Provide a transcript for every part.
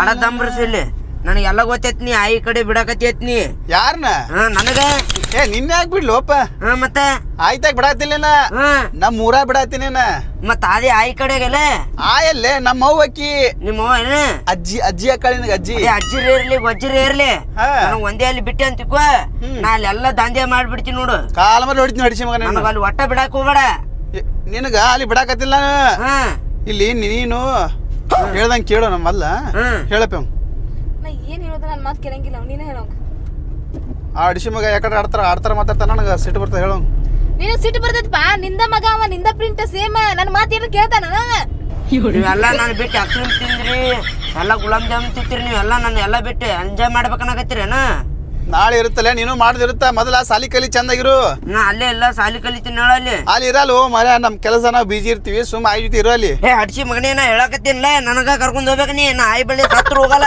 അട തമ്പ്രസില്ലേ ಲಾ ಎಲ್ಲ ಗೊತ್ತೈತ್ ನೀ ಆಯಿ ಕಡೆ ಬಿಡಕತ್ತೈತ್ ನೀ. ಯಾರನ್ನ ಹಾ ನನಗ. ಏ ನಿನ್ನೆ ಯಾಕೆ ಅಪ್ಪ ಹಾ ಮತ್ತೆ? ಆಯ್ತಾಗ ಬಿಡಾತಿಲ್ಲೇನ ಹಾ. ನಮ್ಮ ಊರ ಬಿಡಾತಿನೇನ ಮತ್ತ ಅದೇ ಆಯಿ ಕಡೆಗೆಲ್ಲ ಆಯಲ್ಲೇ ನಮ್ಮ ಅವ್ವ ಅಕ್ಕಿ. ನಿಮ್ಮ ಅವ್ವ ಏನ? ಅಜ್ಜಿ ಅಜ್ಜಿ ಅಕ್ಕಳಿ ನಿನಗೆ ಅಜ್ಜಿ ಏ, ಅಜ್ಜಿರ ಇರ್ಲಿ ಅಜ್ಜಿ ಇರ್ಲಿ. ಹಾ. ನನಗ್ ಒಂದೇ ಅಲ್ಲಿ ಬಿಟ್ಟೆ ಅಂತಿಕೋ ಹ್ಮ್. ನಾ ಅಲ್ಲೆಲ್ಲ ದಾಂಧೆ ಮಾಡ್ಬಿಡ್ತೀನಿ ನೋಡು. ಕಾಲ ಮೇಲೆ ಹೊಡಿತೀನಿ ಹೊಡಿಸಿ ಮಗ ನನಗ ಅಲ್ಲಿ ಒಟ್ಟ ಬಿಡಾಕ್ ಹೋಗ್ಬೇಡ. ನಿನಗ ಅಲ್ಲಿ ಬಿಡಾಕತ್ತಿಲ್ಲ ನಾನು. ಹಾ. ಇಲ್ಲಿ ನೀನು ಹೇಳ್ದಂಗೆ ಕೇಳು ನಮ್ಮ ಅಲ್ಲ ಹ್ಮ್. ಹೇಳಪ್ಪ. ನಾ ಏನ್ ಹೇಳೋದ ನನ್ನ ಮಾತು ಕೇಳಂಗಿಲ್ಲ ಅವ್ನು ನೀನೇ ಹೇಳೋಂಗ ಆ ಅಡಿಸಿ ಮಗ ಯಾಕಡೆ ಆಡ್ತಾರ ಆಡ್ತಾರ ಮಾತಾಡ್ತಾರ ನನಗೆ ಸಿಟ್ಟು ಬರ್ತದೆ ಹೇಳು ನೀನು ಸಿಟ್ಟು ಬರ್ತೈತಪ್ಪ ನಿಂದ ಮಗ ಅವ ನಿಂದ ಪ್ರಿಂಟ್ ಸೇಮ್ ನನ್ನ ಮಾತು ಏನು ಕೇಳ್ತಾನ ನೀವೆಲ್ಲ ನಾನು ಬಿಟ್ಟು ಅಕ್ಸಿಮ್ ತಿಂದ್ರಿ ಎಲ್ಲ ಗುಲಾಬ್ ಜಾಮ್ ತಿಂತೀರಿ ನೀವೆಲ್ಲ ನನ್ನ ಎಲ್ಲ ಬಿಟ್ಟು ಎಂಜಾಯ್ ಮಾಡ್ಬೇಕನ್ನಾಗತ್ತೀರೇನ ನಾಳೆ ಇರುತ್ತಲ್ಲ ನೀನು ಮಾಡ್ದಿರುತ್ತ ಮೊದಲ ಸಾಲಿ ಕಲಿ ಚಂದಾಗಿರು. ನಾ ಅಲ್ಲೇ ಎಲ್ಲ ಸಾಲಿ ಕಲಿತೀನಿ ಹೇಳಲ್ಲಿ ಅಲ್ಲಿ. ಇರಲ್ಲ ಓ ಮರ ನಮ್ಮ ಕೆಲಸ ನಾವು ಬಿಜಿ ಇರ್ತೀವಿ ಸುಮ್ಮ ಆಯ್ತು ಇರೋ ಅಲ್ಲಿ. ಏ ಅಡ್ಸಿ ಮಗನೇ ನಾ ಹೇಳಕತ್ತೀನಿಲ್ಲ ನನಗ ಕರ್ಕೊಂಡು ಹೋಗ್ಬೇಕು ನೀ ನಾ ಆಯ್ ಬಳ್ಳಿ ಸತ್ರ ಹೋಗಲ್ಲ.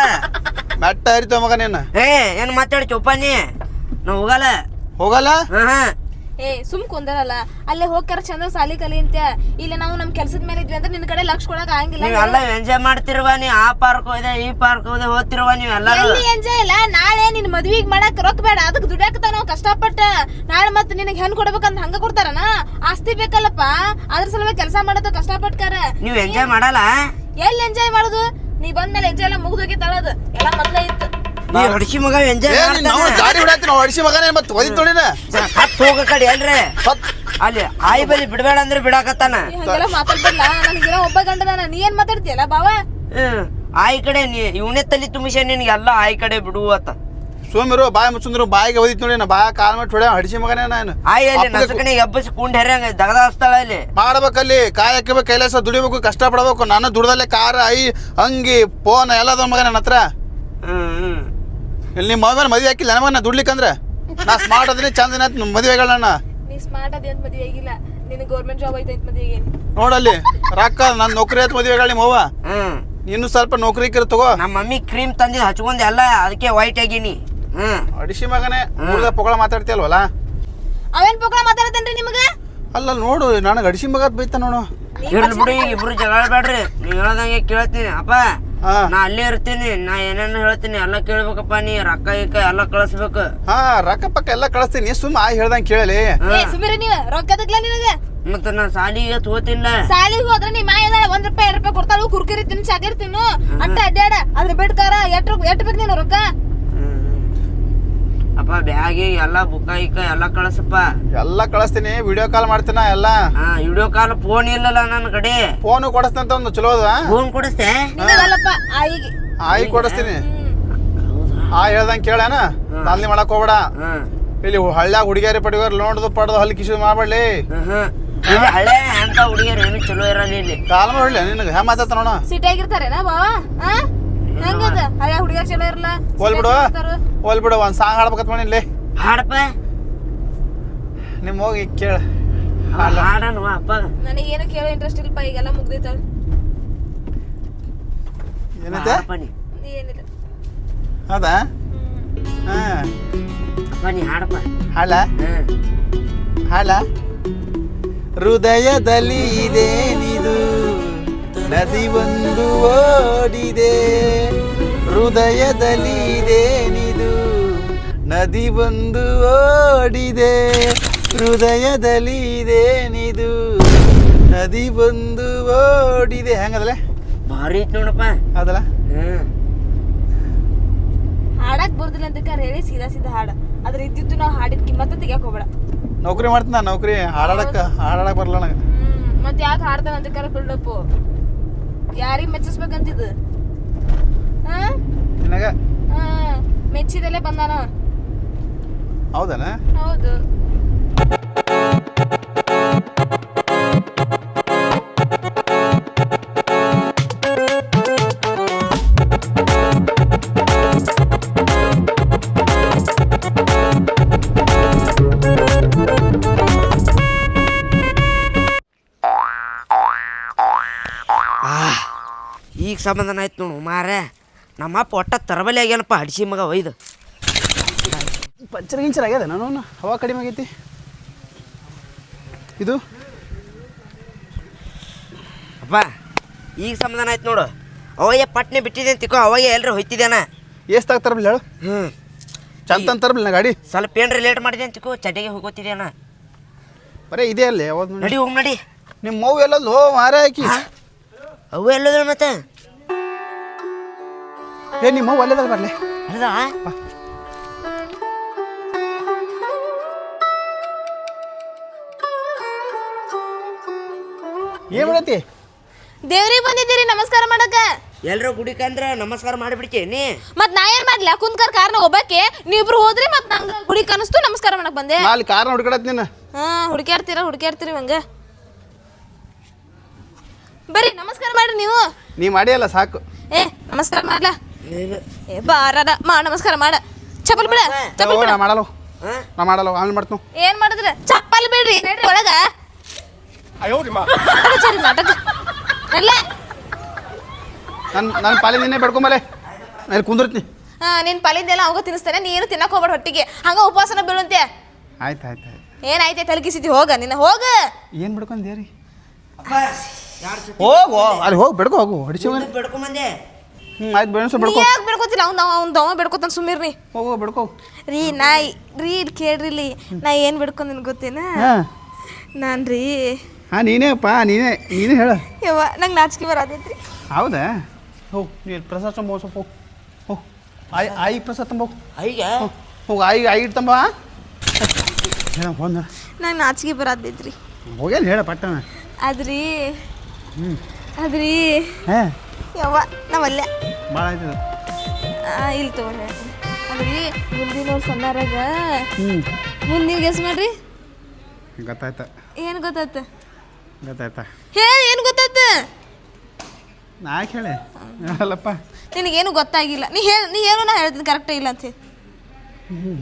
ಮೆಟ್ಟ ಹರಿತಾವ ಮಗ ನೀನು ಏ ಏನ್ ಮಾತಾಡಿ ಚೊಪ್ಪ ನೀ ನಾ ಹೋಗಲ್ಲ. ಹೋಗಲ್ಲ? ಹಾ ಹಾ. ಏ ಸುಮ್ ಕುಂದರಲ್ಲ. ಅಲ್ಲೇ ಹೋಗ್ತಾರ ಚಂದ ಸಾಲಿ ಕಲಿ ಅಂತ ಇಲ್ಲ ನಾವು ನಮ್ ಕೆಲ್ಸದ ಮೇಲೆ ಇದ್ವಿ ಅಂದ್ರೆ ನಿನ್ ಕಡೆ ಲಕ್ಷ ಕೊಡಕ್ ಆಗಂಗಿಲ್ಲ. ನೀವೆಲ್ಲ ಎಂಜಾಯ್ ಮಾಡ್ತಿರುವ ನೀ ಆ ಪಾರ್ಕ್ ಹೋದೆ ಈ ಪಾರ್ಕ್ ಹೋದೆ ಹೋಗ್ತಿರುವ ನೀವೆಲ್ಲರೂ ಎಲ್ಲಿ ಎಂಜಾಯ್ ಇಲ್ಲ? ನಾಳೆ ನಿನ್ ಮದ್ವಿಗ್ ಮಾಡಕ್ ರೊಕ್ಕ ಬೇಡ. ಅದಕ್ಕೆ ದುಡ್ಯಾಕತ್ತ ನಾವು ಕಷ್ಟಪಟ್ಟ. ನಾಳೆ ಮತ್ತೆ ನಿನಗೆ ಹೆಣ್ ಕೊಡ್ಬೇಕಂತ ಹಂಗ ಕೊಡ್ತಾರನ? ಆಸ್ತಿ ಬೇಕಲ್ಲಪ್ಪ. ಅದ್ರ ಸಲುವಾಗಿ ಕೆಲಸ ಮಾಡೋದು ಕಷ್ಟಪಟ್ಕಾರ. ನೀವು ಎಂಜಾಯ್ ಮಾಡಲ್ಲ ಎಲ್ಲಿ ಎಂಜಾಯ್ ಮಾಡುದು? ನೀ ಬಂದ್ಮೇಲೆ ಎಂಜಾಯ್ ಎಲ್ಲ ಮುಗ್ದೋಗಿ ತಳದು. ಎಲ್ಲ ಮೊದ್ಲೇ ಇತ್ತು. ನೀ ಹಡ್ಸಿ ಮಗ ಎಂಜಾಯ್ ನೀನ್ ನಾವು ಗಾಡಿ ಬಿಡಾತಿ ನಾವು ಅಡಿಸಿ ಮಗನೇ ಮತ್ತೆ ಒದಿತ್ ತೊಳಿನ? ಹತ್ತು ಹೋಗ ಕಡೆ ಎಲ್ರಿ? ಅಲ್ಲಿ ಆಯ್ ಬಲಿ ಬಿಡಬೇಡ ಅಂದ್ರೆ ಬಿಡಾಕತ್ತಾನ. ಹಂಗೆಲ್ಲ ಮಾತಾಡ್ಬಲ್ಲ ನನಗಿರೋ ಒಬ್ಬ ಗಂಡನ ನೀ ಏನ್ ಮಾತಾಡ್ತಿಯಲ್ಲ ಬಾವ? ಹ್ಮ್. ಆಯ್ ಕಡೆ ನೀ ಇವನೇ ತಲಿ ತುಂಬಿಸ ನಿನ್ಗೆಲ್ಲಾ ಆಯ್ ಕಡೆ ಬಿಡು ಅತ್ತ ಸೋಮಿರು ಬಾಯಿ ಮುಚ್ಚಂದ್ರು ಬಾಯಿಗೆ ಒದಿತ್ ನೋಡಿ ನಾ ಬಾಯ ಕಾಲ್ ಮಾಡಿ ಹೊಡೆ ಹಡಿಸಿ ಮಗನೇ ನಾನು. ಆಯ್ ಅಲ್ಲಿ ಅಪ್ಪಗೆ ನಸಕನೆ ಎಬ್ಬಸಿ ಕುಂಡ್ ಹೆರಂಗ ಅಲ್ಲಿ ಮಾಡ್ಬೇಕಲ್ಲಿ ಕಾಯಿ ಹಾಕಬೇಕು ಕೈಲಾಸ ದುಡಿಬೇಕು ಕಷ್ಟ ಪಡಬೇಕು ನಾನು ದುಡ್ದಲ್ಲೇ ಕಾರ ಐ ಅಂಗಿ ಫೋನ್ ಎಲ್ಲದ ಮಗ ನನ್ನ ಹತ್ರ. ಹ್ಮ್ ಇಲ್ಲಿ ನಿಮ್ಮ ಮಗನ ಮದುವೆ ಹಾಕಿಲ್ಲ ನನ್ನ ಮಗನ ದುಡ್ಲಿಕ್ಕಂದ್ರೆ? ನಾ ಸ್ಮಾರ್ಟ್ ಅದ್ರಿ ಚಂದ ಮದುವೆಗಳನ್ನ ನೀ. ಸ್ಮಾರ್ಟ್ ಅದೇ ಅಂತ ಮದ್ವೆ ಆಗಿಲ್ಲ. ನಿನಗೆ ಗೌರ್ಮೆಂಟ್ ಜಾಬ್ ಐತೆ ಅಂತ ಮದ್ವೆ ಆಗೇನಿ ನೋಡಲ್ಲಿ ರೊಕ್ಕ ನನ್ನ ನೌಕರಿ ಆಯ್ತು ಮದುವೆಗಳು ನಿಮ್ಮ ಅವ್ವ ಹ್ಮ್. ಇನ್ನು ಸ್ವಲ್ಪ ನೌಕರಿ ಕಿರ ತಗೋ. ನಮ್ಮ ಮಮ್ಮಿ ಕ್ರೀಮ್ ತಂದಿದ್ ಹಚ್ಕೊಂಡ್ ಎಲ್ಲ ಅದಕ್ಕೆ ವೈಟ್ ಆಗೀನಿ. ಹ್ಮ್. ಅಡಿಸಿ ಮಗನೇ ಹುಡುಗ ಪೊಗಳ ಮಾತಾಡ್ತೀಯಲ್ವಲ್ಲ? ಅವೇನ್ ಪೊಗಳ ಮಾತಾಡತೇನ್ರಿ ನಿಮಗ? ಅಲ್ಲ ನೋಡು ನನಗೆ ಅಡಿಸಿ ಮಗ ಬೈತ ನೋಡು. ಇರ್ಲಿ ಬಿಡಿ ಇಬ್ರು ಜಗಳ ಬೇಡ್ರಿ. ನೀವ್ ಹೇಳ್ದಂಗೆ ಕೇಳ್ತೀನಿ ಅಪ್ಪ. ಹಾ. ನಾ ಅಲ್ಲೇ ಇರ್ತೀನಿ ನಾ ಏನೇನು ಹೇಳ್ತೀನಿ ಎಲ್ಲ ಕೇಳ್ಬೇಕಪ್ಪ ನೀ ರೊಕ್ಕ ಗಿಕ್ಕ ಎಲ್ಲ ಕಳಿಸ್ಬೇಕು. ಹಾ ರೊಕ್ಕ ಪಕ್ಕ ಎಲ್ಲ ಕಳಿಸ್ತೀನಿ ಸುಮ್ಮ ಆ ಹೇಳ್ದಂಗೆ ಕೇಳಲಿ. ಏ ನೀವು ರೊಕ್ಕ ರೊಕ್ಕದಕ್ಲ ನಿನಗೆ? ಮತ್ತ ನಾ ಸಾಲಿಗೆ ತೋತಿಲ್ಲ ಸಾಲಿಗೆ ಹೋದ್ರೆ ನಿಮ್ಮ ಮಾಯ ಒಂದ್ ರೂಪಾಯಿ ಎರಡ್ ರೂಪಾಯಿ ಕೊಡ್ತಾಳು ಕುರ್ಕುರಿ ತಿನ್ನು ಚಾಕ್ಲೇಟ್ ತಿನ್ನು. ಅಟ್ಟ ಅಡ್ಡಾಡ ಅದ್ರ ಬಿಡ್ತಾರ ಎಟ್ ರೂಪಾಯಿ ಎಟ್ ಬೇಕು ನೀನು ರೊಕ್ಕ? ಅಪ್ಪ ಬ್ಯಾಗಿ ಎಲ್ಲ ಬುಕ್ಕ ಇಕ್ಕ ಎಲ್ಲ ಕಳಿಸಪ್ಪ. ಎಲ್ಲ ಕಳಿಸ್ತೀನಿ ವಿಡಿಯೋ ಕಾಲ್ ಮಾಡ್ತೀನ ಎಲ್ಲ? ಹಾ ವಿಡಿಯೋ ಕಾಲ್ ಫೋನ್ ಇಲ್ಲಲ್ಲ ನನ್ನ ಕಡೆ. ಫೋನ್ ಕೊಡಿಸ್ತೀನಿ ಅಂತ ಒಂದು ಚಲೋ ಅದ? ಫೋನ್ ಕೊಡಿಸ್ತೆ ನಿನಗಲ್ಲಪ್ಪ ಆಯಿಗೆ. ಆಯಿ ಕೊಡಿಸ್ತೀನಿ. ಆ ಹೇಳ್ದಂಗೆ ಕೇಳಣ ದಾಂಧಲಿ ಮಾಡಕ್ ಹೋಗ್ಬೇಡ. ಇಲ್ಲಿ ಹಳ್ಳ್ಯಾಗ ಹುಡುಗಿಯರಿ ಪಡಿಗಾರ ನೋಡ್ದು ಪಡ್ದು ಹಲ್ಲಿ ಕಿಶು ಮಾಡ್ಬೇಡಿ ಹಳೆ ಅಂತ ಹುಡುಗಿಯರು ಏನು ಚಲೋ ಇರಲ್ಲ ಇಲ್ಲಿ. ಕಾಲ್ ಮಾಡ್ಲಿ ನಿನಗೆ? ಹ್ಯಾ ಮಾತಾಡ್ತ ನೋಡ. ಬಾವಾ ಬಾವ? ಆ? ಹೆಂಗದ ಹಳೆ ಹುಡುಗಿಯರ್ ಚಲೋ ಇರಲ್ಲ ಹೋಲ್ ಬಿಡು ಹೋಲ್ ಬಿಡು ಒಂದು ಸಾಂಗ್ ಹಾಡ್ಬೇಕತ್ ಮಾಡಿ ಇಲ್ಲಿ ಹಾಡಪ್ಪ. ನಿಮ್ ಹೋಗಿ ಕೇಳ. ಹಾಡನ್ವ ಅಪ್ಪ. ನನಗೇನು ಕೇಳೋ ಇಂಟ್ರೆಸ್ಟ್ ಇಲ್ಲಪ್ಪ ಈಗೆಲ್ಲ ಮುಗ್ದೈತಳ ಏನೈತೆ ಏನಿಲ್ಲ. ಹೌದಾ? ಹಾ. ಅಪ್ಪ ನೀ ಹಾಡಪ್ಪ. ಹಾಳ ಹಾಳ ಹೃದಯದಲ್ಲಿ ಇದೇನಿದು ನದಿ ಒಂದು ಓಡಿದೆ ಹೃದಯದಲ್ಲಿ ಇದೇನಿದು ನದಿ ಒಂದು ಓಡಿದೆ ಹೃದಯದಲ್ಲಿ ಇದೇನಿದು ನದಿ ಒಂದು ಓಡಿದೆ. ಹೆಂಗದಲ್ಲ ಭಾರಿ ಐತ್ ನೋಡಪ್ಪ. ಅದಲ್ಲ ಹಾಡಕ್ ಬರ್ದಿಲ್ಲ ಅಂತ ಹೇಳಿ ಸೀದಾ ಸೀದಾ ಹಾಡ. ಅದ್ರ ಇದ್ದಿದ್ದು ನಾವು ಹಾಡಿದ ಕಿಮ್ಮತ್ತ ತೆಗಿಯಕ್ ಹೋಗ್ಬೇಡ. ನೌಕರಿ ಮಾಡ್ತೀನಿ ನಾ ನೌಕರಿ. ಹಾಡಾಡಕ್ ಹಾಡಾಡಕ್ ಬರಲ್ಲ ನನಗೆ. ಹ್ಮ್ ಯಾಕೆ ಹಾಡ್ತಾನ ಅಂತ ಕರೆ ಬಿಲ್ಡಪ್ ಯಾರಿಗ್ ಮೆಚ್ಚಿಸ್ಬೇಕಂತಿದ್ದು? ಹಾ ಮೆಚ್ಚಿದಲ್ಲೇ ಬಂದಾನ? ಹೌದನ? ಹೌದು. ಸಮಾಧಾನ ಆಯ್ತು ನೋಡು ಮಾರೇ ನಮ್ಮಪ್ಪ ಒಟ್ಟ ತರಬಲಿ ಆಗ್ಯಾನಪ್ಪ ಹಡ್ಸಿ ಮಗ ಒಯ್ದು. ಪಂಚರ್ ಗಿಂಚರ್ ಆಗ್ಯದ ನಾನು ಹವಾ ಕಡಿಮೆ ಆಗೈತಿ. ಇದು? ಅಪ್ಪ ಈಗ ಸಮಾಧಾನ ಆಯ್ತು ನೋಡು. ಅವಾಗೆ ಪಟ್ನೆ ಬಿಟ್ಟಿದೆ ತಿಕ್ಕೋ ಅವಾಗೆ ಎಲ್ಲರೂ ಹೊಯ್ತಿದ್ದೇನ ಎಷ್ಟು ಆಗ್ತಾರಲ್ಲ ಹೇಳು? ಹ್ಞೂ ಚಂದ ಅಂತಾರಲ್ಲ ಗಾಡಿ? ಸ್ವಲ್ಪ ಪೇನ್ ಲೇಟ್ ಮಾಡಿದೆ ಅಂತಿಕೋ ಚಟಿಗೆ ಹೋಗೋತಿದ್ದೇನ ಬರೇ ಇದೆ ಅಲ್ಲೇ ನಡಿ. ಹೋಗಿ ನಡಿ. ನಿಮ್ಮ ಮೌ ಎಲ್ಲ ಹೋ ಮಾರೇ ಹಾಕಿ ಅವು ಎಲ್ಲದ ಮತ್ತೆ? ಏ ನಿಮ್ಮ ಅಲ್ಲೇದಾಗ ಬರಲಿ. ಹೌದಾ ಏನು ಮಾಡೈತಿ ದೇವ್ರಿಗೆ ಬಂದಿದ್ದೀರಿ ನಮಸ್ಕಾರ ಮಾಡಕ ಎಲ್ರು ಗುಡಿಕಂದ್ರ ನಮಸ್ಕಾರ ಮಾಡ್ಬಿಡ್ತೀನಿ ನೀ? ಮತ್ ನಾ ಏನ್ ಮಾಡ್ಲಿ? ಕುಂತ್ಕರ್ ಕಾರ್ನ ಒಬ್ಬಕ್ಕೆ ನೀವಿಬ್ರು ಹೋದ್ರಿ ಮತ್ ನಂಗ ಗುಡಿ ಕನಸ್ತು ನಮಸ್ಕಾರ ಮಾಡಕ್ ಬಂದೆ. ನಾ ಅಲ್ಲಿ ಕಾರ್ನ ಹುಡ್ಕಡತ್ ನೀನು. ಹಾ ಹುಡುಕ್ಯಾಡ್ತೀರ ಹುಡುಕ್ಯಾಡ್ತೀರಿ ಹಂಗ ಬರ್ರಿ ನಮಸ್ಕಾರ ಮಾಡ್ರಿ ನೀವು. ನೀ ಮಾಡಿಯಲ್ಲ ಸಾಕು. ಏ ನಮಸ್ಕಾರ ಮಾಡ್ಲಾ? ಏ ಬಾರದ ಮಾ ನಮಸ್ಕಾರ ಮಾಡ. ಚಪ್ಪಲ್ ಬಿಡ ಚಪ್ಪಲ್ ಬಿಡ. ನಾ ಮಾಡಲ್ಲ ಆನ್ ನಾ ಮಾಡಲ್ಲ ಆಮೇಲೆ ಮಾಡ್ತು ಏನ್ ಮಾಡಿದ್ರ ಚಪ್ಪಲ್ ಬಿಡ್ರಿ. ನಡ್ರಿ ಒಳಗ. ನಾಟಕ ಸರಿ ನಾಟಕ. ಅಲ್ಲ ನನ್ನ ನನ್ನ ಪಾಲಿ ನಿನ್ನೆ ಬೆಡ್ಕೊಂಬಲೆ. ನಾನು ಕುಂದಿರ್ತೀನಿ. ಹಾ ನಿನ್ ಪಾಲಿಂದೆಲ್ಲ ಅವಾಗ ತಿನ್ನಿಸ್ತಾನೆ. ನೀನು ತಿನ್ನಕ್ ಹೋಗ್ಬೇಡ ಹೊಟ್ಟಿಗೆ. ಹಂಗ ಉಪವಾಸನ ಬೀಳುಂತೆ ಆಯ್ತು ಆಯ್ತು ಆಯ್ತು. ಏನಾಯ್ತೆ ತಲಗಿಸಿದ್ದಿ? ಹೋಗ ನಿನ್ನ ಹೋಗ. ಏನು ಬಿಡ್ಕೊಂಡೇರಿ ಅಪ್ಪ ಯಾರು ಸುತ್ತಿ? ಹೋಗು ಅಲ್ಲಿ ಹೋಗಿ ಬೆಡ್ಕೊ ಹೋಗು. ಹೊಡಿಸಿ ಬೆಡ್ಕೊಂಬಂದೆ. ಹ್ಞೂ ಆಯ್ತು ಬೆಳೆಸು ನೀ ಬೆಡ್ಕೊ. ಯಾಕೆ ಬಿಡ್ಕೋತಿಲ್ಲ ಅವ್ನು ಅವ್ನು ದವ ಬಿಡ್ಕೋತಾನ ಹೋಗೋ ಹೋಗು ಬೆಡ್ಕೊ. ರೀ ನಾ ರೀ ಇಲ್ಲಿ ಕೇಳ್ರಿಲಿ ಇಲ್ಲಿ. ನಾ ಏನು ಬಿಡ್ಕೊಂದಿನ ಗೊತ್ತೇನ? ಹಾಂ. ನಾನು ರೀ. ಹಾಂ ನೀನೇ ಅಪ್ಪ ನೀನೇ ನೀನೇ ಹೇಳು. ಯವ್ವ ನಂಗೆ ನಾಚಿಕೆ ಬರತೈತ್ರಿ. ಹೌದಾ? ಹೋ ನೀ ಪ್ರಸಾದ ತಂಬ ಸ್ವಲ್ಪ ಹೋಗ್ ಐ ಆಯ್ ಆಯಿ ಪ್ರಸಾದ ತಂಬ. ಹೋಗ್. ಈಗ ಐಟ್ ಆಯಿ ಆಯಿ ಇಡ್ತಂಬ ಹೇಳ ಹೋದ ನಂಗೆ ನಾಚಿಕೆ ಬರತೈತ್ರಿ. ಹೋಗ್ಯಾನ ಹೇಳ ಪಟ್ಟಣ ಅದ್ರಿ. ಹ್ಞೂ ಅದ್ರಿ. ಹಾಂ. ಯವ್ವ ನಾವಲ್ಲೇ ಭಾಳ ಆಯ್ತದ? ಇಲ್ಲಿ ತಗೊಂಡೆ ಅದ್ರಿ ಸಣ್ಣಾರಾಗ ಹ್ಞೂ ಮುಂದಿನ ಗೆಸ್ ಮಾಡ್ರಿ. ಗೊತ್ತಾಯ್ತ. ಏನು ಗೊತ್ತಾಯ್ತ? ಗೊತ್ತಾಯ್ತಾ. ಹೇಳಿ ಏನು ಗೊತ್ತಾಯ್ತ? ನಾ ಹೇಳೆ ಹೇಳಿ? ಹೇಳಲ್ಲಪ್ಪ. ನಿನಗೇನು ಗೊತ್ತಾಗಿಲ್ಲ. ನೀ ಹೇಳಿ ನೀ ಏನು ನಾ ಹೇಳ್ತೀನಿ ಕರೆಕ್ಟ್ ಇಲ್ಲ ಅಂತ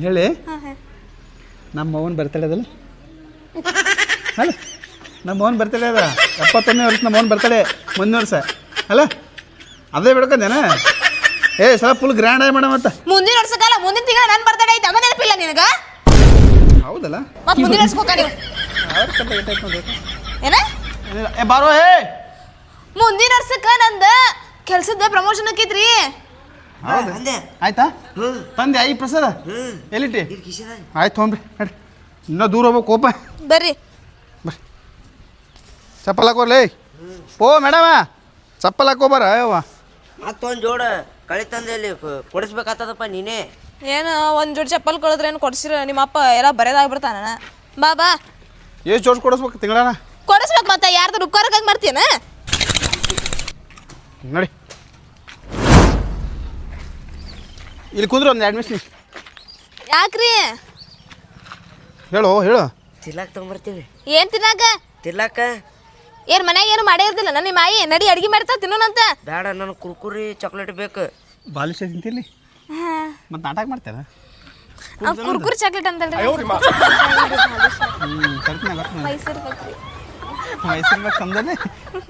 ಹೇಳಿ. ನಮ್ಮ ಅವನ್ ಬರ್ತಡೇ ಅದಲ್ಲ. ಅಲ್ಲ ನಮ್ಮ ಅವನ್ ಬರ್ತಡೇ ಅದ. ಎಪ್ಪತ್ತೊಂದನೇ ವರ್ಷ ನಮ್ಮ ಅವನ್ ಬರ್ತಾಳೆ ಮುಂದಿನ ವರ್ಷ. ಅಲ್ಲ? ಅದೇ ಬಿಡ್ಕೊಂಡೇನ ಏ ಸಲ ಫುಲ್ ಗ್ರ್ಯಾಂಡ್ ಆಗಿ ಮೇಡಮ್ ಅಂತ ಮುಂದಿನ ವರ್ಷಕ್ಕಲ್ಲ ಮುಂದಿನ ತಿಂಗಳ ನನ್ನ ಬರ್ತಡೇ ಐತೆ ಅದ ನೆನಪಿಲ್ಲ ನಿನಗ? ಹೌದಲ್ಲ? ಮತ್ತೆ ಮುಂದಿನ ವರ್ಷಕ್ಕೆ ಹೋಗ ನೀವು. ಅವ್ರ ಕತೆ ಏಟ್ ಆಯ್ತ್ ನೋಡ್ರಿ. ಏನ? ಏನಿಲ್ಲ. ಏ ಬಾರೋ ಏ ಮುಂದಿನ ವರ್ಷಕ್ಕ ನಂದ ಕೆಲ್ಸದ ಪ್ರಮೋಷನ್ ಆಕೈತ್ರಿ. ಹೌದು. ಅಂದೆ. ಆಯ್ತಾ? ತಂದೆ ಐ ಪ್ರಸಾದ? ಹ್ಞೂ ಎಲ್ಲಿಟ್ಟಿ? ಆಯ್ತು ತೊಗೊಂಬ್ರಿ ನಡ್ರಿ ಇನ್ನೂ ದೂರ ಹೋಗ್ಬೇಕು ಕೋಪ ಬರ್ರಿ. ಬರ್ರಿ. ಚಪ್ಪಲ್ ಹಾಕೋರ್ಲಿ. ಓ ಮೇಡಮ. ಚಪ್ಪಲ್ ಹಾಕೋಬಾರ ಯವ್ವ. ಮತ್ತೊಂದು ಜೋಡ ಕಳಿ ತಂದೆ ಕೊಡಿಸ್ಬೇಕಾತದಪ್ಪ ಕೊಡಿಸ್ಬೇಕಾಗ್ತದಪ್ಪ ನೀನೇ. ಏನು ಒಂದ್ ಜೋಡಿ ಚಪ್ಪಲ್ ಕೊಡಿದ್ರೆ ಏನು ಕೊಡ್ಸಿರ ನಿಮ್ಮ ಅಪ್ಪ ಎಲ್ಲ ಬರೆದಾಗ್ಬಿಡ್ತಾನ. ಬಾ ಬಾ. ಎಷ್ಟು ಜೋಡ್ ಕೊಡಿಸ್ಬೇಕು ತಿಂಗಳನ? ಕೊಡಿಸ್ಬೇಕು ಮತ್ತೆ ಯಾರ್ದು ಉಪಕಾರಕ್ಕಾಗಿ ಮಾಡ್ತೀನ ನೋಡಿ. ಇಲ್ಲಿ ಕುಂದ್ರ ಒಂದು ಅಡ್ಮಿಷನ್ ಯಾಕ್ರಿ? ಹೇಳು ಹೇಳು. ತಿರ್ಲಾಕ್ ತಗೊಂಬರ್ತೀವಿ. ಏನ್ ತಿನ್ನಾಕ ತಿರ್ಲಾಕ? ಏನ್ ಮನ್ಯಾಗ ಏನು ಮಾಡೇ ಇರ್ತಿಲ್ಲ ನನ್ನ ನಿಮ್ಮ ಆಯಿ ನಡಿ ಅಡಿಗೆ ಮಾಡ್ತಾ ತಿನ್ನೋಣಂತ. ಬೇಡ ನನಗೆ ಕುರ್ಕುರಿ ಚಾಕ್ಲೇಟ್ ಬೇಕು. ಬಾಲಿಶ ತಿಂತಿರ್ಲಿ ಮತ್ತೆ ನಾಟಕ ಮಾಡ್ತೇನೆ ಅವ್ ಕುರ್ಕುರಿ ಚಾಕ್ಲೇಟ್ ಅಂತಲ್ರಿ. ಮೈಸೂರು ಬೇಕ್ರಿ ಮೈಸೂರು ತಂದನೆ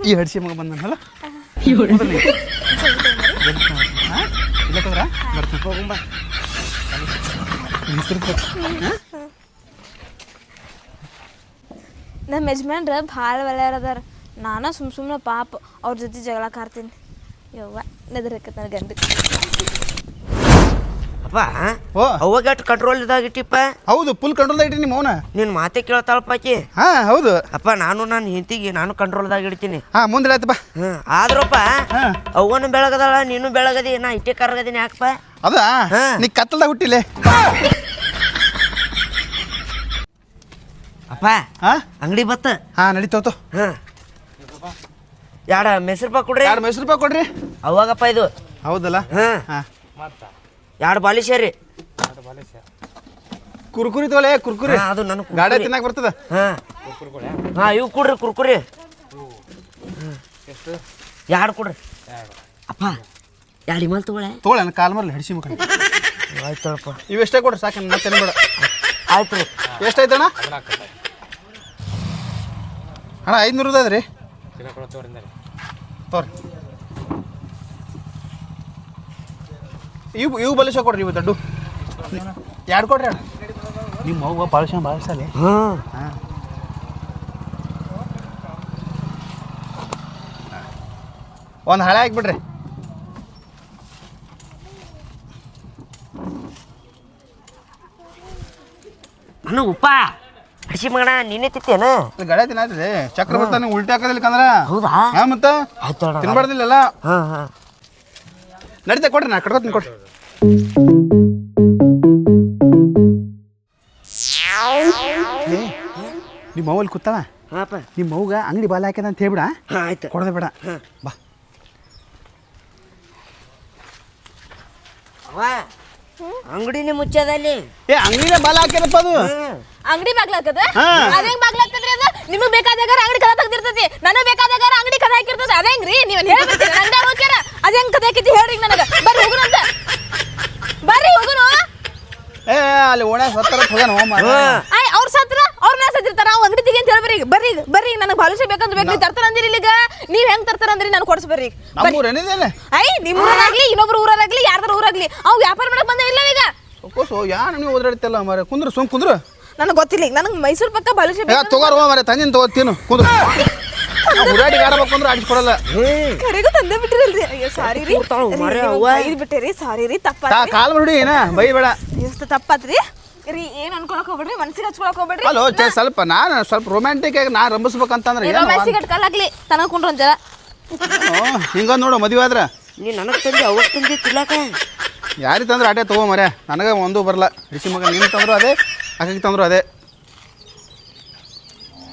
ಈ ಹಡ್ಸಿ ಮಗ ಬಂದನಲ್ಲ ಇಲ್ಲ ಬರ್ತೀನಿ. ಹೋಗುಂಬ. ಮೈಸೂರು ನಮ್ಮ ಯಜಮಾನ್ರ ಭಾಳ ಒಳ್ಳೆಯವ್ರದಾರ. ನಾನು ಸುಮ್ ಸುಮ್ಮನೆ ಪಾಪ ಅವ್ರ ಜೊತೆ ಜಗಳ ಕಾರ್ತೀನಿ ಯವ್ವ ನೆದರಕ್ಕೆ ಗಂಡು. ಅಪ್ಪ ಓ. ಅವಾಗ ಎಷ್ಟು ಕಂಟ್ರೋಲ್ ಇದಾಗಿಟ್ಟಿಪ್ಪ ಹೌದು ಫುಲ್ ಕಂಟ್ರೋಲ್ ಇಟ್ಟಿ ನಿಮ್ಮ ಅವನ ನಿನ್ನ ಮಾತೆ ಕೇಳ್ತಾಳಪ್ಪ ಆಕಿ. ಹಾ ಹೌದು. ಅಪ್ಪ ನಾನು ನನ್ನ ಹೆಂಡತಿಗೆ ನಾನು ಕಂಟ್ರೋಲ್ದಾಗ ಇಡ್ತೀನಿ. ಹಾ ಮುಂದೆ ಬಾ. ಹ್ಞೂ ಆದ್ರಪ್ಪ ಹಾ. ಅವನು ಬೆಳಗದಾಳ ನೀನು ಬೆಳಗದಿ ನಾ ಇಟ್ಟಿ ಕರಗದೀನಿ ಯಾಕಪ್ಪ? ಅದ. ನೀ ಕತ್ತಲ್ದಾಗ ಹುಟ್ಟಿಲೆ. ಅಪ್ಪ ಹಾ ಅಂಗಡಿ ಬತ್ತ. ಹಾ ನಡೀತಾವತ್ತು ಹಾಂ. ಯಾಡ ಮೆಸರು ಪಾಕ್ ಕೊಡ್ರಿ? ಎರಡು ಮೈಸೂರು ರೂಪಾಯಿ ಕೊಡ್ರಿ? ಅವಾಗಪ್ಪ ಇದು. ಹೌದಲ್ಲ? ಹಾಂ. ಹಾ. ಎರಡು ಬಾಲಿಶರಿ ಕುರ್ಕುರಿ ತೋಲೆ ಕುರ್ಕುರಿ. ಹಾ, ಅದು ನನ್ನ ಗಾಡಿ. ತಿನ್ನಕ್ ಬರ್ತದ? ಹಾ. ಹಾಂ ಇವು ಕೊಡ್ರಿ ಕುರ್ಕುರಿ. ಎರಡು ಕೊಡ್ರಿ? ಅಪ್ಪ ಎರಡು ಇಮಲ್ ತಗೊಳೆ? ತೋಳೆ ನನ್ನ ಕಾಲ್ ಮರ್ಲಿ ಹಡಿಸಿ ಮುಖ. ಆಯ್ತಪ್ಪ ಇವೆಷ್ಟೇ ಕೊಡ್ರಿ ಸಾಕು ಮತ್ತೆ ಬೇಡ ಆಯ್ತು ರೀ ಎಷ್ಟಾಯ್ತಣ್ಣ ಅಣ್ಣ ಐದುನೂರು ಅದ ರೀ ತೋರಿ ಇವು ಇವು ಬಲಿಸ ಕೊಡ್ರಿ ಇವು ದೊಡ್ಡು. ಎರಡು ಕೊಡ್ರಿ ಅಣ್ಣ. ನಿಮ್ಮ ಮಗು ಪಾಲಿಸ್ ಬಾಳಿಸಲಿ ಹಾಂ. ಹಾಂ. ಒಂದು ಹಳೆ ಹಾಕ್ಬಿಡ್ರಿ. ಅಣ್ಣ ಉಪ್ಪ? ಹಡಿಸಿ ಮಗಣ ನಿನ್ನೆ ತಿತ್ತೇನ ಗಳೆ ತಿನ್ನಾತಿದೆ ಚಕ್ರ ಬರ್ತಾನೆ ಉಲ್ಟಿ ಹಾಕೋದಿಲ್ಲಕಂದ್ರ ಹೌದಾ? ಹಾ ಮತ್ತ? ತಿನ್ಬಾರ್ದಿಲ್ಲ ತಿನ್ಬಾರ್ದಿಲ್ಲಲ್ಲ? ಹಾ ಹಾ. ನಡೀತೆ ಕೊಡ್ರಿ ನಾ ಕಟ್ಕೋತೀನಿ ಕೊಡ್ರಿ. ನಿಮ್ಮ ಅವ್ವಲ್ಲಿ ಕೂತಾವ ಹಾಪ ನಿಮ್ಮ ಅವ್ಗ ಅಂಗಡಿ ಬಾಲ ಹಾಕ್ಯದ ಅಂತ ಹೇಳ್ಬಿಡ? ಹಾಂ ಆಯ್ತು. ಕೊಡದೆ ಬೇಡ. ಬಾ. ಅವ ಅಂಗಡಿನೇ ಮುಚ್ಚದಲ್ಲಿ. ಏ ಅಂಗಡಿನ ಬಾಲ ಹಾಕ್ಯದಪ್ಪ ಅದು. ಅಂಗಡಿ ಬಾಗ್ಲಾಕದ. ಅದೇಂಗ್ ಬಾಗ್ಲಾಗ್ತದ್ರಿ ಅದು ನಿಮಗ್ ಬೇಕಾದಾಗ ಅಂಗಡಿ ಕದ ತೆಗ್ದಿರ್ತೈತಿ. ನನಗ್ ಬೇಕಾದಾಗ ಅಂಗಡಿ ಕದ ಹಾಕಿರ್ತದ ಅದೇಂಗ್ರಿ ನೀವ್ ಹೇಳ್ಬಿಡ್ತೀರ ನಂಗೆ ಹೋಗ್ಯಾರ ಅದೇಂಗ್ ಕದ ಹಾಕಿತಿ ಹೇಳ್ರಿ ನನಗ. ಬರ್ರಿ ಹೋಗುನಂತ ಬರ್ರಿ ಹೋಗುನು ಏ ಅಲ್ಲಿ ಓಣ್ಯಾಗ ಸತ್ತರ ಹೋಗಣ ಹೋಮ. ಆಯ್ ಅವ್ರ ಸತ್ರ ಅವ್ರ ನಾ ಸತ್ತಿರ್ತಾರ ಅವ್ ಅಂಗಡಿ ತೆಗಿ ಅಂತ ಹೇಳ್ಬರಿ ಈಗ. ಬರ್ರಿ ಈಗ. ಬರ್ರಿ ನನಗ್ ಬಾಲುಷ ಬೇಕಂತ ಬೇಕು ನೀವು ತರ್ತಾರ ಅಂದಿರಿ ಇಲ್ಲಿಗ. ನೀವ್ ಹೆಂಗ್ ತರ್ತಾರ ಅಂದ್ರಿ ನಾನು ಕೊಡ್ಸ್ಬರ್ರಿ ನಮ್ಮೂರು ಏನಿದೇನೆ ಐ ನಿಮ್ ಊರಾಗ್ಲಿ ಇನ್ನೊಬ್ರು ಊರಾಗ್ಲಿ ಯಾರ್ದಾರ ಊರಾಗ್ಲಿ ಅವ್ ವ್ಯಾಪಾರ ಮಾಡಕ್ ಬಂದ ಇಲ್ಲ ಈಗ. ಕೋಸು ಯಾರು ನೀವು ಓದಾಡ್ತಿಲ್ಲ ಮಾರೆ ಕುಂದ್ರ ಸುಮ್ ಕುಂದ್ರ. ನನಗ್ ಗೊತ್ತಿಲ್ಲ ಈಗ ನನಗ್ ಮೈಸೂರ್ ಪಕ್ಕ ಬಾಲುಷ ಏ ತಗೋರ್ ಮಾರ ತಂದಿನ ತಗೋತೀನಿ ಕುಂದ್ರ. ಹುರಾಡಿ ಆಡಬೇಕು ಅಂದ್ರೆ ಆಡಿಸ್ಕೊಡಲ್ಲ ಕರೆಗೂ ತಂದೆ ಬಿಟ್ಟಿರಲ್ರಿ. ಅಯ್ಯೋ ಸಾರಿ ರೀ. ಐದು ಬಿಟ್ಟಿರಿ ಸಾರಿ ರೀ ತಪ್ಪ ಕಾಲ್ ಬಿಡಿ ಏನ? ಬೈಬೇಡ. ಎಷ್ಟು ತಪ್ಪಾತ್ರಿ? ರೀ ಏನ್ ಅನ್ಕೊಳಕ್ ಹೋಗ್ಬೇಡ್ರಿ ಮನ್ಸಿಗೆ ಹಚ್ಕೊಳಕ್ ಹೋಗ್ಬೇಡ್ರಿ. ಅಲೋ ಚೆ ಸ್ವಲ್ಪ ನಾನು ಸ್ವಲ್ಪ ರೊಮ್ಯಾಂಟಿಕ್ ಆಗಿ ನಾ ರಂಬಿಸ್ಬೇಕಂತಂದ್ರೆ ಏನು ಮನ್ಸಿಗೆ ಕಲ್ಲಾಗ್ಲಿ ತನಗ ಕುಂಡ್ರ ಒಂದ್ ಜರ. ಹಿಂಗ ನೋಡು ಮದುವೆ ಆದ್ರೆ. ನೀ ನನಗೆ ತಂದೆ ಅವಾಗ ತಂದೆ ತಿಲ್ಲಕ ಯಾರಿಗೆ ತಂದ್ರೆ ಆಟೇ ತಗೋ ಮರೆ ನನಗೆ ಒಂದು ಬರಲ್ಲ. ರಿಷಿ ಮಗ ನೀನು ತಂದ್ರು ಅದೇ ಅಕ್ಕಗೆ ತಂದ್ರು ಅದೇ.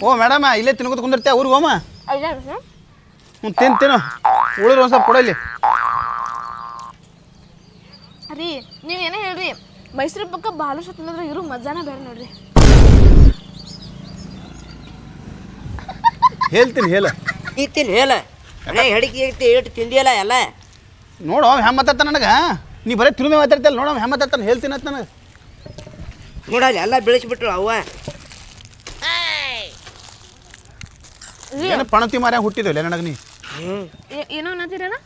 ಓ ಮೇಡಮ ಇಲ್ಲೇ ತಿನ್ಕೋತ ಕುಂದಿರ್ತೀಯ ಊರಿಗೆ ಹೋಮ? ಹ್ಞೂ ತಿನ್ ತಿನ್ನು. ಉಳಿದ್ರು ಒಂದು ಸ್ವಲ್ಪ ಕೊಡಲಿ ರೀ ನೀವು ಏನೇ ಹೇಳ್ರಿ ಮೈಸೂರು ಪಕ್ಕ ಬಾಲುಷ ತಿನ್ನೋದ್ರೆ ಇರು ಮಜಾನ ಬೇರೆ ನೋಡ್ರಿ. ಹೇಳ್ತೀನಿ ಹೇಳ. ಇತ್ತೀನಿ ತಿನ್ ಹೇಳ. ಅಣ್ಣ ಹೆಡಿಗೆ ಐತಿ ಏಟು ತಿಂದಿಯಲ್ಲ ಎಲ್ಲ? ನೋಡು ಅವ ಹೆಮ್ಮ ಮಾತಾಡ್ತಾನ ನನಗೆ. ನೀ ಬರೀ ತಿರುಮೆ ಮಾತಾಡ್ತಲ್ಲ ನೋಡು ಅವ ಹೆಮ್ಮ ಮಾತಾಡ್ತಾನೆ ಹೇಳ್ತೀನಿ ಅಂತ ನನಗೆ. ನೋಡಲ್ಲ ಎಲ್ಲ ಬೆಳೆಸ್ಬಿಟ್ರು ಅವ್ವ. ಏನು ಪಣತಿ ಮಾರ ಹುಟ್ಟಿದ್ವಿಲ್ಲ ನನಗೆ ನೀ? ಹ್ಞೂ ಏ- ಏನೋ ಅನ್ನತ್ತೀರಣ್ಣ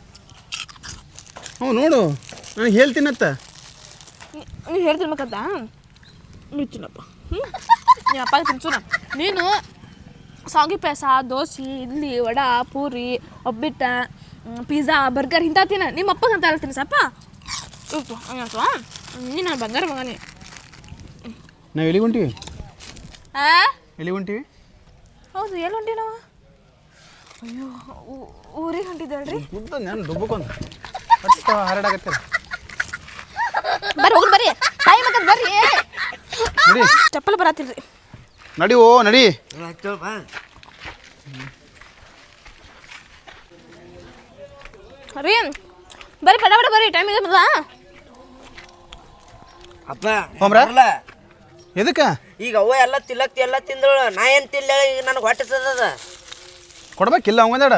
ಹ್ಞೂ ನೋಡು ನನಗೆ ಹೇಳ್ತೀನತ್ತ ನೀವು ಹೇಳ್ತಿರ್ಬೇಕಂತ ತಿನ್ನಪ್ಪ ಹ್ಞೂ ನಿಮ್ಮ ಅಪ್ಪ ತಿನ್ಸುನ? ನೀನು ಸಾಗಿ ಪಾಯಸ ದೋಸೆ ಇಡ್ಲಿ ವಡ ಪೂರಿ ಒಬ್ಬಿಟ್ಟ ಪಿಜ್ಜಾ ಬರ್ಗರ್ ಇಂಥ ತಿನ್ನ ನಿಮ್ಮ ಅಪ್ಪಗೆ ಅಂತ ಹೇಳ್ತೀನಿ ಸಪ್ಪ ಇತ್ತು ಹಂಗಂತ ನೀನು ಬಂಗಾರ ಮಗನೇ. ನಾವು ಎಲ್ಲಿ ಹೊಂಟಿವಿ? ಆ? ಎಲಿ ಹೊಂಟಿವಿ? ಹೌದು ಎಲ್ಲಿ ಹೊಂಟಿ ನಾವು? ಅಯ್ಯೋ ಊರಿಗೆ ಹೊಂಟಿದ್ದೇಳ್ರಿ ನಾನು ಡುಬ್ಬಕ್ಕೊಂದು ಅಷ್ಟ ಹರಡಾಗತ್ತಿರ ಬರ್ರಿ ಹೋಗಿ ಬರ್ರಿ. ತಾಯಿ ಮಕ್ಕಳು ಬರ್ರಿ. ನಡಿ. ಚಪ್ಪಲ್ ಬರತ್ತಿಲ್ರಿ ನಡಿ ಓ ನಡಿ. ರೀ ಬರ್ರಿ ಪಟ ಪಟ ಬರ್ರಿ ಟೈಮ್ ಇದೆ ಅಪ್ಪ ಹೋಮ್ರಾ? ಬರಲ್ಲ. ಎದಕ್ಕೆ? ಈಗ ಅವ್ವ ಎಲ್ಲ ತಿಲ್ಲಕ್ ಎಲ್ಲ ತಿಂದಳು. ನಾ ಏನು ತಿಲ್ಲ ಈಗ ನನಗೆ ಹೊಟ್ಟೆ ಸದದ ಕೊಡ್ಬೇಕಿಲ್ಲ ಅವಂಗದಾಡ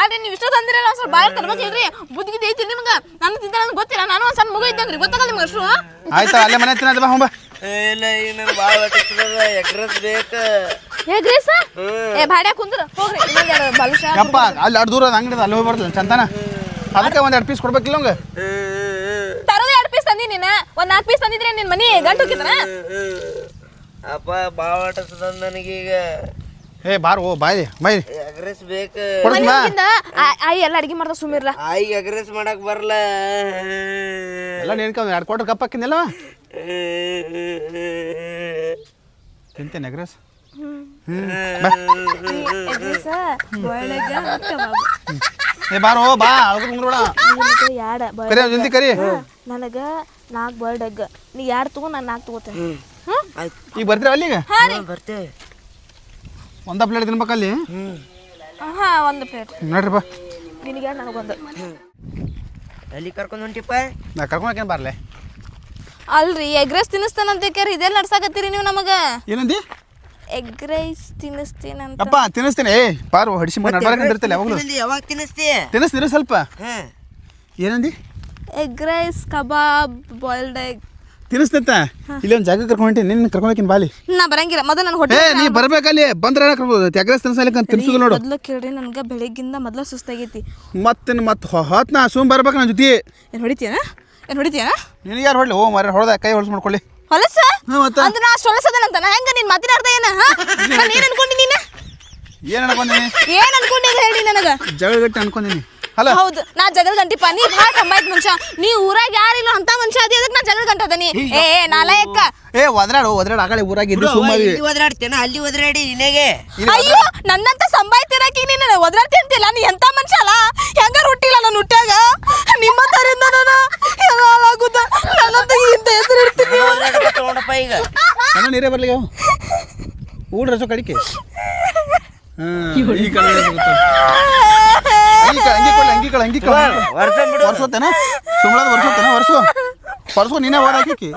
ಆದ್ರೆ ನೀವು ಇಷ್ಟ ಅಂದ್ರೆ ನಾನು ಸ್ವಲ್ಪ ಬಾಳ ತರ್ಬೇಕಿಲ್ರಿ ಬುದ್ಧಿಗೆ ಐತಿ ನಿಮ್ಗೆ. ನಾನು ತಿಂದ ನನ್ ಗೊತ್ತಿಲ್ಲ ನಾನು ಒಂದು ಸಣ್ಣ ಮಗು ಇದ್ದಂಗ್ರಿ. ಗೊತ್ತಾಗಲ್ಲ ನಿಮ್ಗೆ ಅಷ್ಟು? ಆಯ್ತಾ ಅಲ್ಲೇ ಮನೆ ತಿನ್ನದ ಬಾ ಹೋಂಬ ಇಲ್ಲ ಈಗ ನನಗೆ ಭಾಳ ಹೊಟ್ಟೆ ಸದದ ಎಗ್ರೆಸ್ ಬೇಕು. ಹೇಗ್ರಿ ಸರ್ ಏ ಬಾಡ್ಯಾಗ ಕುಂದ್ರ. ಹೋಗ್ರಿ. ಇನ್ನೊಂದ್ ಎರಡು ಬಾಲುಷ. ಯಪ್ಪ ಅಲ್ಲಿ ಅಷ್ಟು ದೂರ ಅಂಗಡಿ ಅಲ್ಲಿ ಹೋಗಿ ಬರ್ತಲ್ಲ ಚಂದನ. ಅದಕ್ಕೆ ಒಂದು ಎರಡು ಪೀಸ್ ಕೊಡ್ಬೇಕಿಲ್ಲ ಅವಂಗ ತರೋದು ಎರಡು ಪೀಸ್ ತಂದಿ ನೀನು. ಒಂದು ನಾಲ್ಕು ಪೀಸ್ ತಂದಿದ್ರೆ ನಿನ್ ಮನಿ ಗಂಟು ಹೋಗಿತ್ತನ? ಅಪ್ಪ ಭಾಳ ಹೊಟ್ಟೆ ಸದದ ನನಗೀಗ. ಏ ಬಾರ್ ಓ ಬಾಯ್ ಬಾಯ್ ಎಗ್ರೆಸ್ ಬೇಕು. ಕೊಡ್ತೀನಿ ಬಾ ಆಯಿ ಎಲ್ಲ ಅಡಿಗೆ ಮಾಡ್ದ ಸುಮಿರ್ಲ ಆಯಿಗೆ ಎಗ್ರೆಸ್ ಮಾಡಕ್ ಬರಲ್ಲ ಎಲ್ಲ ನೇನ್ಕ ಎರಡು ಕ್ವಾರ್ಟರ್ ಕಪ್ ಹಾಕಿದ್ನಲ್ಲ? ತಿಂತೇನೆ ಎಗ್ರೆಸ್. ಓ ಏ ಬಾರೋ ಬಾ ಅದಕ್ಕೆ ನಿನಗೆ ಯಾಡ ಕರಿ ಅವ್ನ್ ಜಲ್ದಿ ಕರಿ. ನನಗ ನಾಲ್ಕು ಬರ್ಡ್ ಎಗ್ ನೀ ಎರಡು ತಗೋ ನಾನು ನಾಲ್ಕು ತಗೋತೇನೆ. ಹಾಂ ಆಯ್ತು ಈಗ ಬರ್ತೀರ ಅಲ್ಲಿಗೆ ಬರ್ತೇವೆ. ಒಂದ ಪ್ಲೇಟ್ ತಿನ್ಬೇಕಲ್ಲಿ ಹಾಂ ಒಂದು ಪ್ಲೇಟ್ ನೋಡ್ರಿ ಬಾ. ನಿನಗೆ ನನಗೊಂದು. ಎಲ್ಲಿ ಕರ್ಕೊಂಡು ಹೊಂಟಿಪ್ಪ? ನಾ ಕರ್ಕೊಂಡೇನು ಬರಲೆ. ಅಲ್ರಿ ಎಗ್ ರೈಸ್ ತಿನ್ನಿಸ್ತಾನಂತ ಕೇರಿ ಇದೆಲ್ಲ ನಡ್ಸಾಕತ್ತೀರಿ ನೀವು ನಮಗೆ? ಏನಂದಿ? ಎಗ್ ರೈಸ್ ತಿನ್ನಿಸ್ತೀನಂತ. ಅಪ್ಪ ತಿನ್ನಿಸ್ತೀನಿ. ಏ ಪಾರು ಹೊಡಿಸಿ ಮನೆ ನಡ್ಬಾರ್ಕಂದಿರ್ತಲ್ಲ ಯಾವಾಗಲೂ ಯಾವಾಗ ತಿನ್ನಿಸ್ತಿ? ತಿನ್ನಿಸ್ತೀರಿ ಸ್ವಲ್ಪ. ಹಾ ಏನಂದಿ? Egg rice kebab boiled egg ತಿನ್ನಿಸ್ತೈತ? ಇಲ್ಲಿ ಒಂದು ಜಾಗ ಕರ್ಕೊಂಡು ಹೊಂಟಿ ನಿನ್ನ ಕರ್ಕೊಂಡೋಕಿನ ಬಾಲಿ ನಾ ಬರಂಗಿಲ್ಲ ಮೊದಲು ನನ್ನ ಏ ಹೊಟ್ಟೆ ನೀ ಬರ್ಬೇಕಲ್ಲಿ ಬಂದ್ರೆ ಕರ್ಬೋದು ತೆಗ್ರೆಸ್ ತಿನ್ಸಲಿಕ್ಕೆ ತಿನ್ಸುದು ನೋಡು. ಮೊದಲು ಕೇಳ್ರಿ ನನಗೆ ಬೆಳಿಗ್ಗಿಂದ ಮೊದಲು ಸುಸ್ತಾಗೈತಿ. ಮತ್ತೆ ಮತ್ತೆ ನಾ ಸುಮ್ ಬರ್ಬೇಕು ನನ್ನ ಜೊತೆ. ಏನು ಹೊಡಿತೀಯ ಏನು ಹೊಡಿತೀಯನ? ನಿನಗೆ ಯಾರು ಹೊಡ್ಲಿ? ಓ ಮರ ಹೊಡೆದ ಕೈ ಹೊಡ್ಸ್ ಮಾಡ್ಕೊಳ್ಳಿ. ಹೊಲಸ? ಅಂದ್ರೆ ನಾ ಅಷ್ಟು ಹೊಲಸದನಂತ ನಾ ಹೆಂಗ ನೀನು ಮಾತಿನ ಅರ್ಥ ಏನ ನಾನು ಏನು ಅನ್ಕೊಂಡಿ ನೀನು ಏನು ಅನ್ಕೊಂದಿನಿ ಏನು ಅನ್ಕೊಂಡಿ ಅಂತ ಹೇಳಿ ನನಗೆ? ಜಗಳಗಟ್ಟಿ ಅನ್ಕೊಂದಿನಿ ಅಲ್ಲ ಹೌದು ನಾ ಜಗಳ ಗಂಟಿಪ್ಪ ನೀ ಭಾಳ ಸಂಬಾಯ್ತ ಮನುಷ್ಯ. ನೀ ಊರಾಗ ಯಾರಿಲ್ಲ ಅಂತ ಮನುಷ್ಯ ಅದಿ ಅದಕ್ಕೆ ನಾ ಜಗಳ ಗಂಟ ಅದನಿ ಏ ನಾಲಯಕ್ಕ. ಏ ಒದ್ರಾಡು ಒದ್ರಾಡು ಆಗಲೇ ಊರಾಗ ಇದ್ದು ಸುಮ್ಮನೆ ಇಲ್ಲಿ ಒದ್ರಾಡ್ತೇನ ಅಲ್ಲಿ ಒದ್ರಾಡಿ ನಿನಗೆ. ಅಯ್ಯೋ ನನ್ನಂತ ಸಂಬಾಯ್ತಿರಕಿ ನೀನು. ಒದ್ರಾಡ್ತಿ ಅಂತಿಲ್ಲ ನೀ ಎಂತ ಮನುಷ್ಯ ಅಲ್ಲ? ಹೆಂಗ ಹುಟ್ಟಿಲ್ಲ ನಾನು ಹುಟ್ಟ್ಯಾಗ? ನಿಮ್ಮ ತರಿಂದ ನಾನು ಹಾಳಾಗುದ ನನ್ನಂತ ಇಂತ ಹೆಸರು ಇಡ್ತೀನಿ. ತಗೊಂಡಪ್ಪ ಈಗ. ನನ್ನ ನೀರೇ ಬರಲಿ ಅವು? ಊಡ ರಸೋ ಕಡಿಕೆ? ಹಾಂ ಈ ಕಡೆ ಅಂಗಿ ಕಳ ಅಂಗಿ ಕಳ ವರ್ಷ ಬಿಡು. ವರ್ಷೋತೇನ ಸುಮ್ಮಳದ ವರ್ಷೋತೇನ ವರ್ಷು. ವರ್ಷು ನೀನೇ ಹಾಕಿ.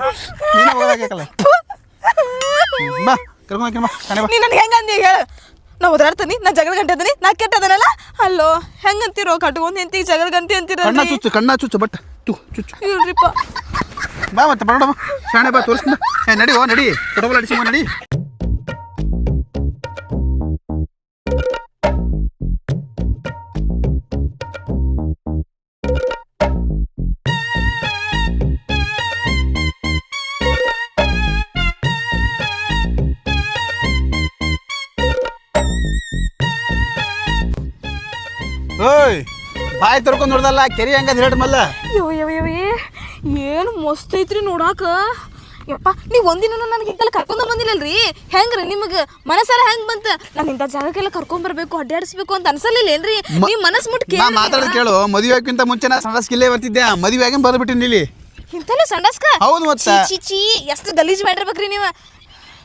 ನೀನೇ ಹೋದ ಹಾಕಲ್ಲ ಬಾ ಕರ್ಕೊಂಡು ಹಾಕಿ ಬಾ ಕಣೆ ಬಾ. ನೀ ನನಗೆ ಹೆಂಗ ಅಂದಿ ಹೇಳು. ನಾ ಓದಾಡ್ತೀನಿ ನಾ ಜಗಳ ಗಂಟೆ ಅದನಿ ನಾ ಕೆಟ್ಟದನಲ್ಲ? ಅಲ್ಲೋ ಹೆಂಗಂತೀರೋ ಕಟ್ಕೊಂಡು ನಿಂತಿ ಜಗಳ ಗಂಟೆ ಕಣ್ಣ ಅಂತೀರ ಚುಚ್ಚು ಕಣ್ಣ ಚುಚ್ಚು ಬಟ್ ಚು ಚುಚ್ಚು. ಇಲ್ರಿಪ್ಪ ಬಾ ಮತ್ತೆ ಬರೋಣ ಬಾ. ಶಾಣೆ ಬಾ ತೋರಿಸ್ತೀನಿ ಏ ನಡಿ ಓ ನಡಿ. ಫೋಟೋಗಳು ಅಡಿಸಿ ನಡಿ. ಬಾಯಿ ತರ್ಕೊಂಡು ನೋಡ್ದಲ್ಲ ಕೆರಿ ಹಂಗ ಹೇಳ್ರಿ ಮಲ್ಲ ಏನು ಮಸ್ತ್ ಐತ್ರಿ ನೋಡಾಕ. ಯಪ್ಪ ನೀವು ಒಂದಿನ ನನಗೆ ಇಂತಲ್ಲಿ ಕರ್ಕೊಂಡ ಬಂದಿಲ್ಲಲ್ರಿ? ಹೆಂಗ್ರಿ ನಿಮಗೆ? ಮನಸ್ಸೆಲ್ಲ ಹೆಂಗ್ ಬಂತ? ನಾನು ಇಂಥ ಜಾಗಕ್ಕೆಲ್ಲ ಕರ್ಕೊಂಡ್ ಬರಬೇಕು ಅಡ್ಡಾಡಿಸ್ಬೇಕು ಅಂತ ಅನ್ಸಲಿಲ್ಲ ಏನ್ರಿ? ನೀವು ಮನಸ್ಸು ಮುಟ್ಟು ನಾ ಕೇಳಿ ಮಾತಾಡೋದು ಕೇಳು ಮದುವೆ ಆಗಿಂತ ಮುಂಚೆ ನಾ ಸಣ್ಣ ಸ್ಕಿಲ್ಲೇ ಬರ್ತಿದ್ದೆ ಮದುವೆ ಆಗಿ ಬಂದ್ಬಿಟ್ಟಿನಿ ಇಲ್ಲಿ. ಇಂತಲ್ಲ ಸಂಡಸ್ಕ? ಹೌದು ಮತ್ತೆ. ಚೀ ಚೀ ಎಷ್ಟು ಗಲೀಜ್ ಮಾಡಿರ್ಬೇಕ್ರಿ ನೀವು.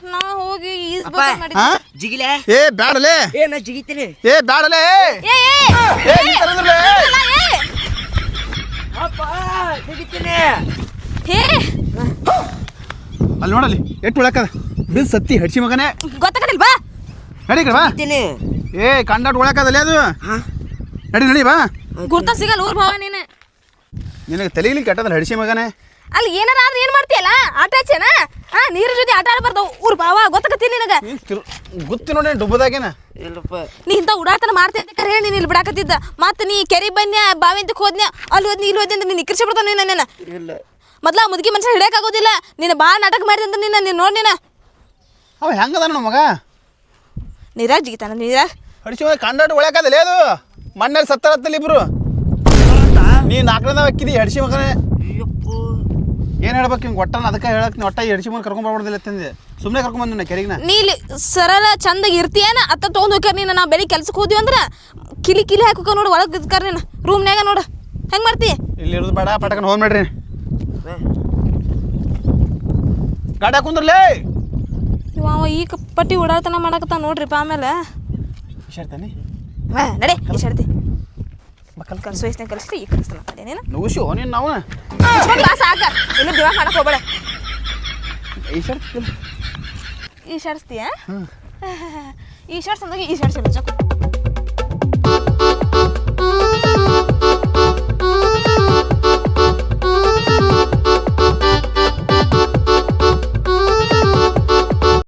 ನಾ ಹೋಗಿ ಈಸ್ ಅಪ್ಪ. ಮಾಡಿ ಹಾ? ಜಿಗಿಲೆ? ಏ ಬ್ಯಾಡಲೆ. ಏ ನಾ ಜಿಗಿತೀನಿ. ಏ ಬ್ಯಾಡಲೆ. ಏ ಏ ಏ ನೀ ತರದ್ರಲೇ? ಅಲ್ಲ, ಏ ಅಪ್ಪ ಜಿಗಿತೀನಿ. ಏ. ಅಲ್ಲಿ ನೋಡಲ್ಲಿ ಎಟ್ ಉಳಕದ. ಬಿಲ್ ಸತ್ತಿ ಹಡ್ಸಿ ಮಗನೇ. ಗೊತ್ತಾಗಲಿಲ್ಲ ಬಾ. ನಡಿ ಕಡೆ ಬಾ. ಜಿಗಿತೀನಿ. ಏ ಕಂಡಾಟ್ ಉಳಕದಲ್ಲ ಅದು. ಹಾ? ನಡಿ ನಡಿ ಬಾ. ಗುರ್ತ ಸಿಗಲ್ಲ ಊರ್ ಭಾವ ನೀನೆ. ನಿನಗೆ ತಲೆಗಿಲಿ ಕೆಟ್ಟದಲ್ಲ ಹಡ್ಸಿ ಮಗನೇ. ಅಲ್ಲಿ ಏನಾರ ಆದ್ರೆ ಏನ್ ಮಾಡ್ತೀಯಲ್ಲ? ಆಟ ಆಚೆನ ಹಾ ನೀರ ಜೊತೆ ಆಟ ಆಡಬಾರ್ದು. ಊರ್ ಬಾವ ಗೊತ್ತಾಗತ್ತೀನಿ ನಿನಗ. ಗೊತ್ತಿ ನೋಡಿ ಡುಬ್ಬದಾಗೇನ? ಇಲ್ಲಪ್ಪ. ನೀ ಇಂಥ ಉಡಾತನ ಮಾಡ್ತೀನಿ ಅಂತ ಕರೆ ನೀನು ಇಲ್ಲಿ ಬಿಡಾಕತ್ತಿದ್ದ. ಮತ್ತೆ ನೀ ಕೆರೆ ಬನ್ಯ ಬಾವಿ ಅಂತ ಹೋದ್ನ್ಯ ಅಲ್ಲಿ ಹೋದ್ನಿ ಇಲ್ಲಿ ಹೋದ್ನಿ ಅಂತ ನೀನು ನಿಕ್ಕರ್ಸಿ ಬಿಡ್ತಾನ ನೀನು ನನ್ನ ಇಲ್ಲ. ಮೊದ್ಲ ಮುದುಕಿ ಮನುಷ್ಯ ಹಿಡಿಯೋಕ್ಕಾಗೋದಿಲ್ಲ ನೀನು ಭಾಳ ನಾಟಕ ಮಾಡಿದೆ ಅಂತ ನಿನ್ನ ನೀನು ನೋಡಿ ನೀನು. ಅವ ಹೆಂಗದ ನಮ್ಮ ಮಗ? ನೀರಾಜ್ ಜಿಗಿತಾನ ನೀರ? ಹಡ್ಸಿ ಮಗ ಕಂಡಾಟ್ ಉಳಕದಲ್ಲ ಅದು. ಮಣ್ಣಲ್ಲಿ ಸತ್ತರತ್ತಲ್ಲಿ ಇಬ್ರು. ನೀ ನಾಲ್ಕನೇ ಹಾಕಿದಿ ಹಡಿಸಿ ಮಗನೇ ಏನು ಹೇಳ್ಬೇಕು ಹಿಂಗೆ ಒಟ್ಟ ಅದಕ್ಕೆ ಹೇಳಕ್ ನೀ ಒಟ್ಟ ಎರಡು ಹಡ್ಸಿ ಮಗ ಕರ್ಕೊಂಡ್ ಬರ್ಬಾರ್ದಿಲ್ಲ ತಂದೆ. ಸುಮ್ಮನೆ ಕರ್ಕೊಂಡ್ ಬಂದ ಕೆರೆಗಿನ? ನೀಲಿ ಸರಳ ಚಂದ ಇರ್ತೀಯನ? ಅತ್ತ ತೊಗೊಂಡು ಹೋಗ್ಯಾರ ನೀನು ನಾವು ಬೆಳಿಗ್ಗೆ ಕೆಲ್ಸಕ್ಕೆ ಹೋದ್ವಿ ಅಂದ್ರೆ ಕಿಲಿ ಕಿಲಿ ಹಾಕೋಕ ನೋಡು ಒಳಗೆ ಇದ್ಕಾರ ನೀನು. ರೂಮ್ನ್ಯಾಗ ನೋಡು. ಹೆಂಗೆ ಮಾಡ್ತಿ? ಇಲ್ಲಿ ಇರೋದು ಬೇಡ ಪಟಕನ್ ಹೋಗ್ ಮಾಡ್ರಿ ಗಾಡಿ ಕುಂದ್ರಲೇ? ಇವ ಅವ ಈ ಪಟ್ಟಿ ಉಡಾತನ ಮಾಡಕತ್ತ ನೋಡ್ರಿಪ್ಪ ಆಮೇಲೆ. ಹಾ ನಡೆ ಇಶಾಡ್ತಿ ಕಲ್ಸು ವಯಸ್ಸಿನ ಕಲಿಸ್ರಿ ಈ ಕಲಿಸ್ತಾನ ಅದೇನೇನು? ನುಗ್ಸು ನೀನು ನಾವು ಕ್ಲಾಸ್ ಆಗ ಇನ್ನು ದಿಮಾಗ್ ಮಾಡಕ್ ಹೋಗ್ಬೇಡ. ಈ ಶರ್ಟ್ ಈ ಶರ್ಟ್ಸ್ತೀಯ ಈ ಶರ್ಟ್ಸ್ ಅಂದಾಗ ಈ ಶರ್ಟ್ಸ್ ಇಲ್ಲ ಚೊಕ್ಕ